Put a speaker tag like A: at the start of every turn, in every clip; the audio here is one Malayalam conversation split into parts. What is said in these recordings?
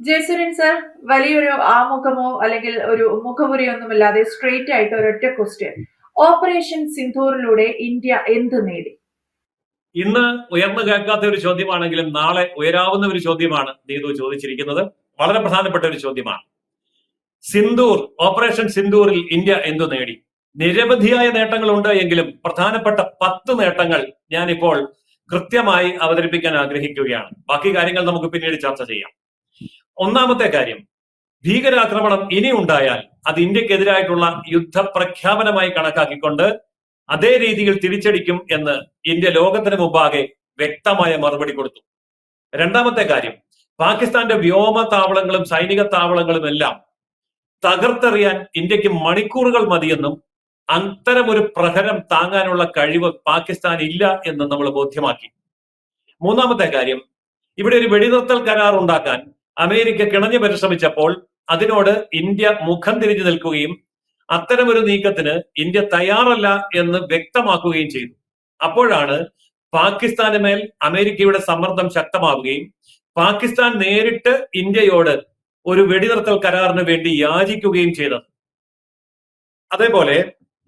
A: ജയസുരൻ സർ വലിയൊരു ആമുഖമോ അല്ലെങ്കിൽ ഒരു മുഖമുറിയൊന്നുമില്ലാതെ സ്ട്രെയിറ്റ് ആയിട്ട് ഒരൊറ്റ ക്വസ്റ്റ്യൻ ഓപ്പറേഷൻ സിന്ധൂറിലൂടെ ഇന്ത്യ എന്ത് നേടി?
B: ഇന്ന് ഉയർന്നു കേൾക്കാത്ത ഒരു ചോദ്യമാണെങ്കിലും നാളെ ഉയരാവുന്ന ഒരു ചോദ്യമാണ് നീതു ചോദിച്ചിരിക്കുന്നത്. വളരെ പ്രധാനപ്പെട്ട ഒരു ചോദ്യമാണ്. സിന്ധൂർ ഓപ്പറേഷൻ സിന്ധൂറിൽ ഇന്ത്യ എന്തു നേടി? നിരവധിയായ നേട്ടങ്ങളുണ്ട് എങ്കിലും പ്രധാനപ്പെട്ട പത്ത് നേട്ടങ്ങൾ ഞാനിപ്പോൾ കൃത്യമായി അവതരിപ്പിക്കാൻ ആഗ്രഹിക്കുകയാണ്. ബാക്കി കാര്യങ്ങൾ നമുക്ക് പിന്നീട് ചർച്ച ചെയ്യാം. ഒന്നാമത്തെ കാര്യം ഭീകരാക്രമണം ഇനി ഉണ്ടായാൽ അത് ഇന്ത്യക്കെതിരായിട്ടുള്ള യുദ്ധപ്രഖ്യാപനമായി കണക്കാക്കിക്കൊണ്ട് അതേ രീതിയിൽ തിരിച്ചടിക്കും എന്ന് ഇന്ത്യ ലോകത്തിന് മുമ്പാകെ വ്യക്തമായ മറുപടി കൊടുത്തു. രണ്ടാമത്തെ കാര്യം പാകിസ്ഥാന്റെ വ്യോമ താവളങ്ങളും സൈനിക താവളങ്ങളും എല്ലാം തകർത്തെറിയാൻ ഇന്ത്യയ്ക്ക് മണിക്കൂറുകൾ മതിയെന്നും അത്തരമൊരു പ്രഹരം താങ്ങാനുള്ള കഴിവ് പാകിസ്ഥാൻ ഇല്ല എന്ന് നമ്മൾ ബോധ്യമാക്കി. മൂന്നാമത്തെ കാര്യം ഇവിടെ ഒരു വെടിനിർത്തൽ കരാർ ഉണ്ടാക്കാൻ അമേരിക്ക കിണഞ്ഞു പരിശ്രമിച്ചപ്പോൾ അതിനോട് ഇന്ത്യ മുഖം തിരിഞ്ഞു നിൽക്കുകയും അത്തരമൊരു നീക്കത്തിന് ഇന്ത്യ തയ്യാറല്ല എന്ന് വ്യക്തമാക്കുകയും ചെയ്തു. അപ്പോഴാണ് പാകിസ്ഥാന് മേൽ അമേരിക്കയുടെ സമ്മർദ്ദം ശക്തമാവുകയും പാകിസ്ഥാൻ നേരിട്ട് ഇന്ത്യയോട് ഒരു വെടിനിർത്തൽ കരാറിന് വേണ്ടി യാചിക്കുകയും ചെയ്തത്. അതേപോലെ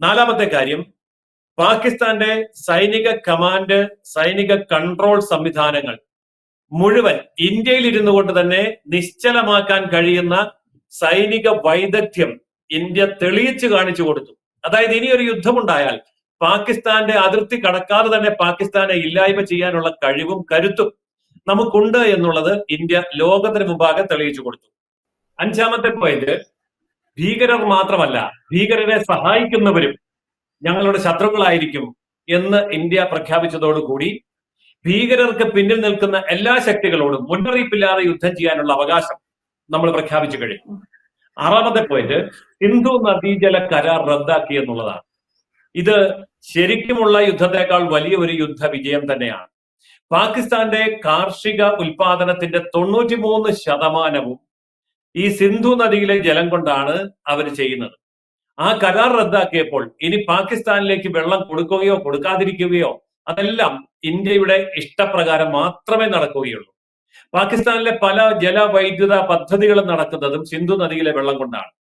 B: നാലാമത്തെ കാര്യം പാകിസ്ഥാന്റെ സൈനിക കമാൻഡ് സൈനിക കൺട്രോൾ സംവിധാനങ്ങൾ മുഴുവൻ ഇന്ത്യയിൽ ഇരുന്നു കൊണ്ട് തന്നെ നിശ്ചലമാക്കാൻ കഴിയുന്ന സൈനിക വൈദഗ്ധ്യം ഇന്ത്യ തെളിയിച്ചു കാണിച്ചു കൊടുത്തു. അതായത് ഇനി ഒരു യുദ്ധമുണ്ടായാൽ പാകിസ്ഥാന്റെ അതിർത്തി കടക്കാതെ തന്നെ പാകിസ്ഥാനെ ഇല്ലായ്മ ചെയ്യാനുള്ള കഴിവും കരുത്തും നമുക്കുണ്ട് എന്നുള്ളത് ഇന്ത്യ ലോകത്തിന് മുമ്പാകെ തെളിയിച്ചു കൊടുത്തു. അഞ്ചാമത്തെ പോയിന്റ് ഭീകരർ മാത്രമല്ല ഭീകരരെ സഹായിക്കുന്നവരും ഞങ്ങളുടെ ശത്രുക്കളായിരിക്കും എന്ന് ഇന്ത്യ പ്രഖ്യാപിച്ചതോടുകൂടി ഭീകരർക്ക് പിന്നിൽ നിൽക്കുന്ന എല്ലാ ശക്തികളോടും മുന്നറിയിപ്പില്ലാതെ യുദ്ധം ചെയ്യാനുള്ള അവകാശം നമ്മൾ പ്രഖ്യാപിച്ചു കഴിഞ്ഞു. ആറാമത്തെ പോയിന്റ് സിന്ധു നദീജല കരാർ റദ്ദാക്കി എന്നുള്ളതാണ്. ഇത് ശരിക്കുമുള്ള യുദ്ധത്തെക്കാൾ വലിയ ഒരു യുദ്ധ വിജയം തന്നെയാണ്. പാകിസ്ഥാന്റെ കാർഷിക ഉൽപാദനത്തിന്റെ തൊണ്ണൂറ്റിമൂന്ന് ശതമാനവും ഈ സിന്ധു നദിയിലെ ജലം കൊണ്ടാണ് അവർ ചെയ്യുന്നത്. ആ കരാർ റദ്ദാക്കിയപ്പോൾ ഇനി പാകിസ്ഥാനിലേക്ക് വെള്ളം കൊടുക്കുകയോ കൊടുക്കാതിരിക്കുകയോ അതെല്ലാം ഇന്ത്യയുടെ ഇഷ്ടപ്രകാരം മാത്രമേ നടക്കുകയുള്ളൂ. പാകിസ്ഥാനിലെ പല ജലവൈദ്യുത പദ്ധതികളും നടക്കുന്നതും സിന്ധു നദിയിലെ വെള്ളം കൊണ്ടാണ്.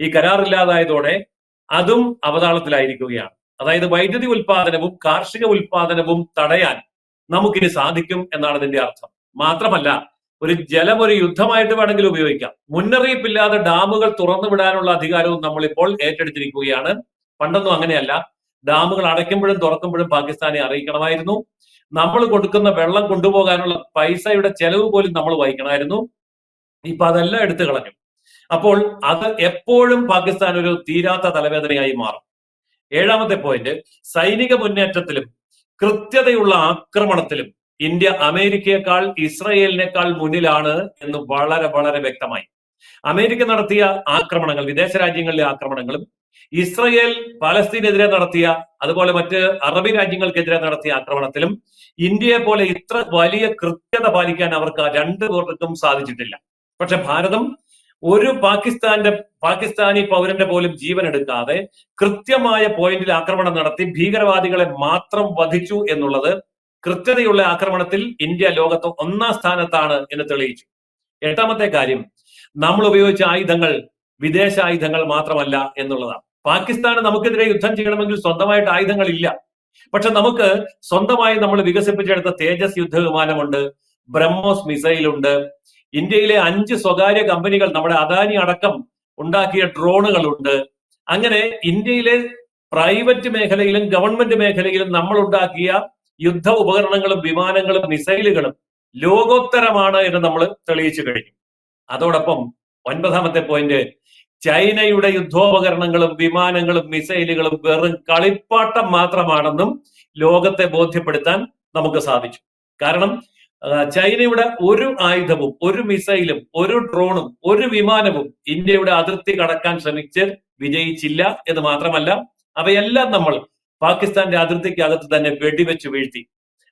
B: ഈ കരാറില്ലാതായതോടെ അതും അവതാളത്തിലായിരിക്കുകയാണ്. അതായത് വൈദ്യുതി ഉൽപാദനവും കാർഷിക ഉൽപാദനവും തടയാൻ നമുക്കിനി സാധിക്കും എന്നാണ് ഇതിന്റെ അർത്ഥം. മാത്രമല്ല ഒരു ജലം ഒരു യുദ്ധമായിട്ട് വേണമെങ്കിൽ ഉപയോഗിക്കാം. മുന്നറിയിപ്പില്ലാതെ ഡാമുകൾ തുറന്നു വിടാനുള്ള അധികാരവും നമ്മളിപ്പോൾ ഏറ്റെടുത്തിരിക്കുകയാണ്. പണ്ടൊന്നും അങ്ങനെയല്ല. ഡാമുകൾ അടയ്ക്കുമ്പോഴും തുറക്കുമ്പോഴും പാകിസ്ഥാനെ അറിയിക്കണമായിരുന്നു. നമ്മൾ കൊടുക്കുന്ന വെള്ളം കൊണ്ടുപോകാനുള്ള പൈസയുടെ ചെലവ് പോലും നമ്മൾ വഹിക്കണമായിരുന്നു. ഇപ്പൊ അതെല്ലാം എടുത്തു കളഞ്ഞു. അപ്പോൾ അത് എപ്പോഴും പാകിസ്ഥാൻ ഒരു തീരാത്ത തലവേദനയായി മാറും. ഏഴാമത്തെ പോയിന്റ് സൈനിക മുന്നേറ്റത്തിലും കൃത്യതയുള്ള ആക്രമണത്തിലും ഇന്ത്യ അമേരിക്കയെക്കാൾ ഇസ്രയേലിനേക്കാൾ മുന്നിലാണ് എന്ന് വളരെ വളരെ വ്യക്തമായി. അമേരിക്ക നടത്തിയ ആക്രമണങ്ങൾ വിദേശ രാജ്യങ്ങളിലെ ആക്രമണങ്ങളും ഇസ്രയേൽ പാലസ്തീനെതിരെ നടത്തിയ അതുപോലെ മറ്റ് അറബി രാജ്യങ്ങൾക്കെതിരെ നടത്തിയ ആക്രമണത്തിലും ഇന്ത്യയെ പോലെ ഇത്ര വലിയ കൃത്യത പാലിക്കാൻ അവർക്ക് രണ്ട് പേർക്കും സാധിച്ചിട്ടില്ല. പക്ഷെ ഭാരതം ഒരു പാകിസ്ഥാന്റെ പാകിസ്ഥാനി പൗരന്റെ പോലും ജീവൻ എടുക്കാതെ കൃത്യമായ പോയിന്റിൽ ആക്രമണം നടത്തി ഭീകരവാദികളെ മാത്രം വധിച്ചു എന്നുള്ളത് കൃത്യതയുള്ള ആക്രമണത്തിൽ ഇന്ത്യ ലോകത്ത് ഒന്നാം സ്ഥാനത്താണ് എന്ന് തെളിയിച്ചു. എട്ടാമത്തെ കാര്യം നമ്മൾ ഉപയോഗിച്ച ആയുധങ്ങൾ വിദേശ ആയുധങ്ങൾ മാത്രമല്ല എന്നുള്ളതാണ്. പാകിസ്ഥാന് നമുക്കെതിരെ യുദ്ധം ചെയ്യണമെങ്കിൽ സ്വന്തമായിട്ട് ആയുധങ്ങൾ ഇല്ല പക്ഷെ നമുക്ക് സ്വന്തമായി നമ്മൾ വികസിപ്പിച്ചെടുത്ത തേജസ് യുദ്ധ വിമാനമുണ്ട് ബ്രഹ്മോസ് മിസൈൽ ഉണ്ട് ഇന്ത്യയിലെ അഞ്ച് സ്വകാര്യ കമ്പനികൾ നമ്മുടെ അദാനി അടക്കം ഉണ്ടാക്കിയ ഡ്രോണുകളുണ്ട്. അങ്ങനെ ഇന്ത്യയിലെ പ്രൈവറ്റ് മേഖലയിലും ഗവൺമെന്റ് മേഖലയിലും നമ്മൾ ഉണ്ടാക്കിയ യുദ്ധ ഉപകരണങ്ങളും വിമാനങ്ങളും മിസൈലുകളും ലോകോത്തരമാണ് എന്ന് നമ്മൾ തെളിയിച്ചു കഴിഞ്ഞു. അതോടൊപ്പം ഒൻപതാമത്തെ പോയിന്റ് ചൈനയുടെ യുദ്ധോപകരണങ്ങളും വിമാനങ്ങളും മിസൈലുകളും വെറും കളിപ്പാട്ടം മാത്രമാണെന്നും ലോകത്തെ ബോധ്യപ്പെടുത്താൻ നമുക്ക് സാധിച്ചു. കാരണം ചൈനയുടെ ഒരു ആയുധവും ഒരു മിസൈലും ഒരു ഡ്രോണും ഒരു വിമാനവും ഇന്ത്യയുടെ അതിർത്തി കടക്കാൻ ശ്രമിച്ച് വിജയിച്ചില്ല എന്ന് മാത്രമല്ല അവയെല്ലാം നമ്മൾ പാകിസ്ഥാന്റെ അതിർത്തിക്കകത്ത് തന്നെ വെടിവെച്ച് വീഴ്ത്തി.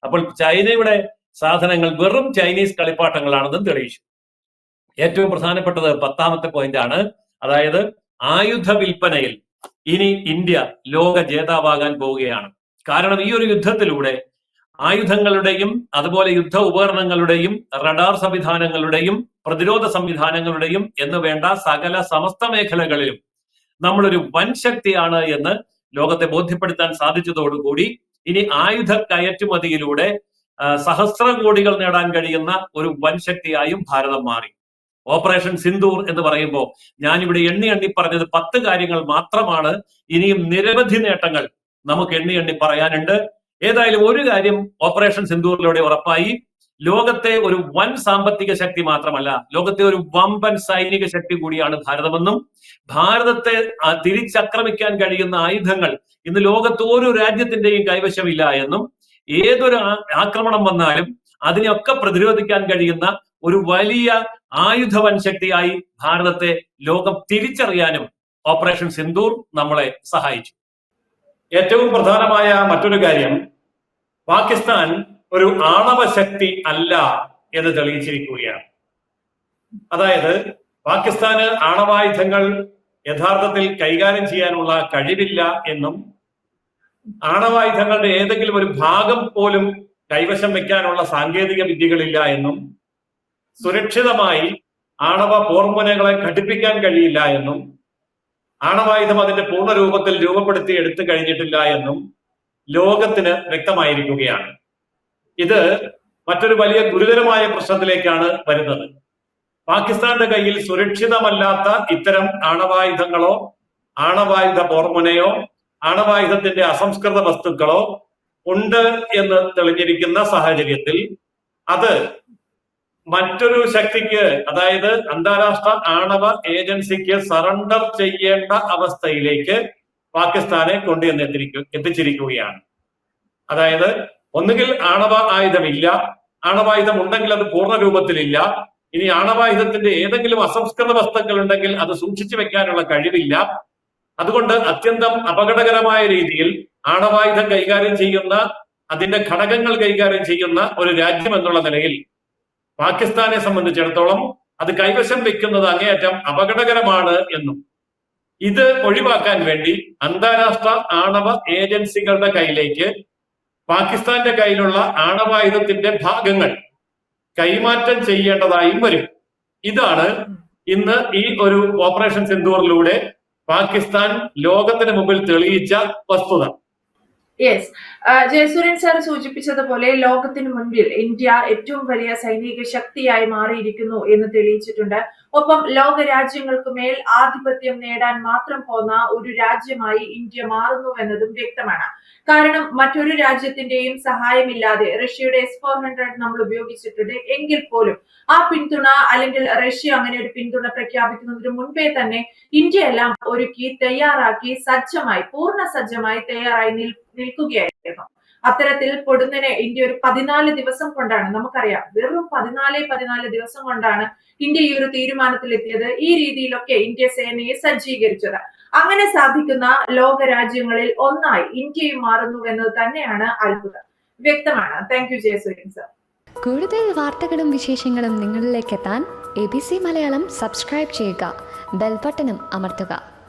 B: അപ്പോൾ ചൈനയുടെ സാധനങ്ങൾ വെറും ചൈനീസ് കളിപ്പാട്ടങ്ങളാണെന്നും തെളിയിച്ചു. ഏറ്റവും പ്രധാനപ്പെട്ടത് പത്താമത്തെ പോയിന്റ് ആണ്. അതായത് ആയുധ വിൽപ്പനയിൽ ഇനി ഇന്ത്യ ലോക ജേതാവാകാൻ പോവുകയാണ്. കാരണം ഈ ഒരു യുദ്ധത്തിലൂടെ ആയുധങ്ങളുടെയും അതുപോലെ യുദ്ധ ഉപകരണങ്ങളുടെയും റഡാർ സംവിധാനങ്ങളുടെയും പ്രതിരോധ സംവിധാനങ്ങളുടെയും എന്ന് വേണ്ട സകല സമസ്ത മേഖലകളിലും നമ്മളൊരു വൻ ശക്തിയാണ് എന്ന് ലോകത്തെ ബോധ്യപ്പെടുത്താൻ സാധിച്ചതോടുകൂടി ഇനി ആയുധ കയറ്റുമതിയിലൂടെ സഹസ്ര കോടികൾ നേടാൻ കഴിയുന്ന ഒരു വൻ ശക്തിയായും ഭാരതം മാറി. ഓപ്പറേഷൻ സിന്ദൂർ എന്ന് പറയുമ്പോൾ ഞാനിവിടെ എണ്ണി എണ്ണി പറഞ്ഞത് പത്ത് കാര്യങ്ങൾ മാത്രമാണ്. ഇനിയും നിരവധി നേട്ടങ്ങൾ നമുക്ക് എണ്ണി എണ്ണി പറയാനുണ്ട്. ഏതായാലും ഒരു കാര്യം ഓപ്പറേഷൻ സിന്ദൂറിലൂടെ ഉറപ്പായി. ലോകത്തെ ഒരു വൻ സാമ്പത്തിക ശക്തി മാത്രമല്ല ലോകത്തെ ഒരു വമ്പൻ സൈനിക ശക്തി കൂടിയാണ് ഭാരതമെന്നും ഭാരതത്തെ തിരിച്ചക്രമിക്കാൻ കഴിയുന്ന ആയുധങ്ങൾ ഇന്ന് ലോകത്ത് ഒരു രാജ്യത്തിന്റെയും കൈവശമില്ല എന്നും ഏതൊരു ആക്രമണം വന്നാലും അതിനെയൊക്കെ പ്രതിരോധിക്കാൻ കഴിയുന്ന ഒരു വലിയ ആയുധ വൻശക്തിയായി ഭാരതത്തെ ലോകം തിരിച്ചറിയാനും ഓപ്പറേഷൻ സിന്ദൂർ നമ്മളെ സഹായിച്ചു. ഏറ്റവും പ്രധാനമായ മറ്റൊരു കാര്യം പാകിസ്ഥാൻ ഒരു ആണവ ശക്തി അല്ല എന്ന് തെളിയിച്ചിരിക്കുകയാണ്. അതായത് പാകിസ്ഥാന് ആണവായുധങ്ങൾ യഥാർത്ഥത്തിൽ കൈകാര്യം ചെയ്യാനുള്ള കഴിവില്ല എന്നും ആണവായുധങ്ങളുടെ ഏതെങ്കിലും ഒരു ഭാഗം പോലും കൈവശം വെക്കാനുള്ള സാങ്കേതിക വിദ്യകളില്ല എന്നും സുരക്ഷിതമായി ആണവ പോർമുനകളെ ഘടിപ്പിക്കാൻ കഴിയില്ല എന്നും ആണവായുധം അതിന്റെ പൂർണ രൂപത്തിൽ രൂപപ്പെടുത്തി എടുത്തു കഴിഞ്ഞിട്ടില്ല എന്നും ലോകത്തിന് വ്യക്തമായിരിക്കുകയാണ്. ഇത് മറ്റൊരു വലിയ ഗുരുതരമായ പ്രശ്നത്തിലേക്കാണ് വരുന്നത്. പാകിസ്ഥാന്റെ കയ്യിൽ സുരക്ഷിതമല്ലാത്ത ഇത്തരം ആണവായുധങ്ങളോ ആണവായുധ പോർമുനയോ ആണവായുധത്തിന്റെ അസംസ്കൃത വസ്തുക്കളോ ഉണ്ട് എന്ന് തെളിഞ്ഞിരിക്കുന്ന സാഹചര്യത്തിൽ അത് മറ്റൊരു ശക്തിക്ക് അതായത് അന്താരാഷ്ട്ര ആണവ ഏജൻസിക്ക് സറണ്ടർ ചെയ്യേണ്ട അവസ്ഥയിലേക്ക് പാകിസ്ഥാനെ കൊണ്ടുവന്ന് എത്തിച്ചിരിക്കുകയാണ്. അതായത് ഒന്നുകിൽ ആണവ ആയുധമില്ല ആണവായുധം ഉണ്ടെങ്കിൽ അത് പൂർണ രൂപത്തിലില്ല. ഇനി ആണവായുധത്തിന്റെ ഏതെങ്കിലും അസംസ്കൃത വസ്തുക്കൾ ഉണ്ടെങ്കിൽ അത് സൂക്ഷിച്ചു വെക്കാനുള്ള കഴിവില്ല. അതുകൊണ്ട് അത്യന്തം അപകടകരമായ രീതിയിൽ ആണവായുധം കൈകാര്യം ചെയ്യുന്ന അതിന്റെ ഘടകങ്ങൾ കൈകാര്യം ചെയ്യുന്ന ഒരു രാജ്യം എന്നുള്ള നിലയിൽ പാകിസ്ഥാനെ സംബന്ധിച്ചിടത്തോളം അത് കൈവശം വെക്കുന്നത് അങ്ങേയറ്റം അപകടകരമാണ് എന്നും. ഇത് ഒഴിവാക്കാൻ വേണ്ടി അന്താരാഷ്ട്ര ആണവ ഏജൻസികളുടെ കയ്യിലേക്ക് പാകിസ്ഥാന്റെ കയ്യിലുള്ള ആണവായുധത്തിന്റെ ഭാഗങ്ങൾ കൈമാറ്റം ചെയ്യേണ്ടതായും വരും. ഇതാണ് ഇന്ന് ഈ ഒരു ഓപ്പറേഷൻ സിന്ദൂറിലൂടെ പാകിസ്ഥാൻ ലോകത്തിന് മുമ്പിൽ തെളിയിച്ച വസ്തുത.
A: യെസ് ജയസൂര്യൻ സാർ സൂചിപ്പിച്ചതുപോലെ ലോകത്തിന് മുൻപിൽ ഇന്ത്യ ഏറ്റവും വലിയ സൈനിക ശക്തിയായി മാറിയിരിക്കുന്നു എന്ന് തെളിയിച്ചിട്ടുണ്ട്. ഒപ്പം ലോക രാജ്യങ്ങൾക്ക് മേൽ ആധിപത്യം നേടാൻ മാത്രം പോന്ന ഒരു രാജ്യമായി ഇന്ത്യ മാറുന്നു എന്നതും വ്യക്തമാണ്. കാരണം മറ്റൊരു രാജ്യത്തിന്റെയും സഹായമില്ലാതെ റഷ്യയുടെ എസ് ഫോർ ഹൺഡ്രഡ് നമ്മൾ ഉപയോഗിച്ചിട്ടുണ്ട്. എങ്കിൽ പോലും ആ പിന്തുണ അല്ലെങ്കിൽ റഷ്യ അങ്ങനെ ഒരു പിന്തുണ പ്രഖ്യാപിക്കുന്നതിന് മുൻപേ തന്നെ ഇന്ത്യ എല്ലാം ഒരുക്കി തയ്യാറാക്കി സജ്ജമായി പൂർണ സജ്ജമായി തയ്യാറായി നിൽ നിൽക്കുകയായിരുന്നു. അത്തരത്തിൽ പൊടുന്നനെ ഇന്ത്യ ഒരു പതിനാല് ദിവസം കൊണ്ടാണ് നമുക്കറിയാം വെറും പതിനാല് പതിനാല് ദിവസം കൊണ്ടാണ് ഇന്ത്യ ഈ ഒരു തീരുമാനത്തിലെത്തിയത്. ഈ രീതിയിലൊക്കെ ഇന്ത്യ സേനയെ സജ്ജീകരിച്ചത്. അങ്ങനെ സാധിക്കുന്ന ലോക രാജ്യങ്ങളിൽ ഒന്നായി ഇന്ത്യയും മാറുന്നു എന്നത് തന്നെയാണ് അത്ഭുതം. വ്യക്തമാണ്. താങ്ക് യു ജയസൂര്യൻ സർ
C: കൂടുതൽ വാർത്തകളും വിശേഷങ്ങളും നിങ്ങളിലേക്ക് എത്താൻ A B C Malayalam subscribe ചെയ്യുക ബെൽബട്ടനും അമർത്തുക.